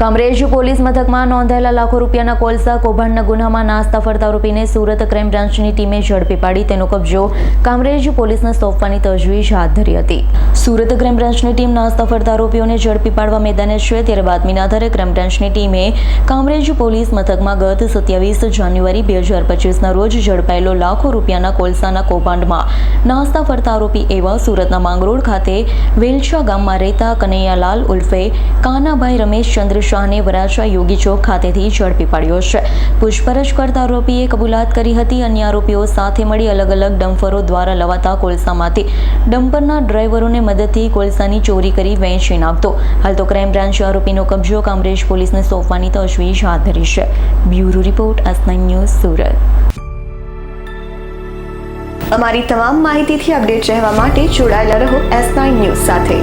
Kamrej police મથકમાં નોંધાયેલા લાખો રૂપિયાના કોલસા કૌભાંડના ગુનામાં નાસ્તા ફરતા આરોપીને સુરત ક્રાઇમ બ્રાન્ચની ટીમે ઝડપી પાડી. તેનો કબજો કામરેજ પોલીસને સોંપવાની તજવીજ હાથ ધરી હતી. સુરત ક્રાઇમ બ્રાન્ચની ટીમ નાસ્તા ફરતા આરોપીઓને ઝડપી પાડવા મેદાને છે, ત્યારે બાતમીના આધારે ક્રાઇમ બ્રાન્ચની ટીમે કામરેજ પોલીસ મથકમાં ગત સત્યાવીસ જાન્યુઆરી બે હજાર પચીસના રોજ ઝડપાયેલો લાખો રૂપિયાના કોલસાના કૌભાંડમાં નાસ્તા ફરતા આરોપી એવા સુરતના માંગરોળ ખાતે વેલછા ગામમાં રહેતા કનૈયાલાલ ઉલ્ફે કાનાભાઈ રમેશચંદ્ર શાહને વરાછા યોગી ચોક ખાતેથી ઝડપી પાડ્યો છે. પૂછપરછ કરતા આરોપીએ કબૂલાત કરી હતી. અન્ય આરોપીઓ સાથે મળી અલગ અલગ ડમ્ફરો દ્વારા લવાતા કોલસામાંથી. ડમ્પરના ડ્રાઈવરોને મદદથી કોલસાની ચોરી કરી વેચી નાખતો હાલ તો ક્રાઇમ બ્રાન્ચે આરોપીનો કબજો કામરેજ પોલીસને સોંપવાની તજવીજ હાથ ધરી છે. Bureau report S news Surat. અમારી તમામ માહિતીથી અપડેટ રહેવા માટે જોડાયેલા રહો એસ નાઇન ન્યૂઝ સાથે.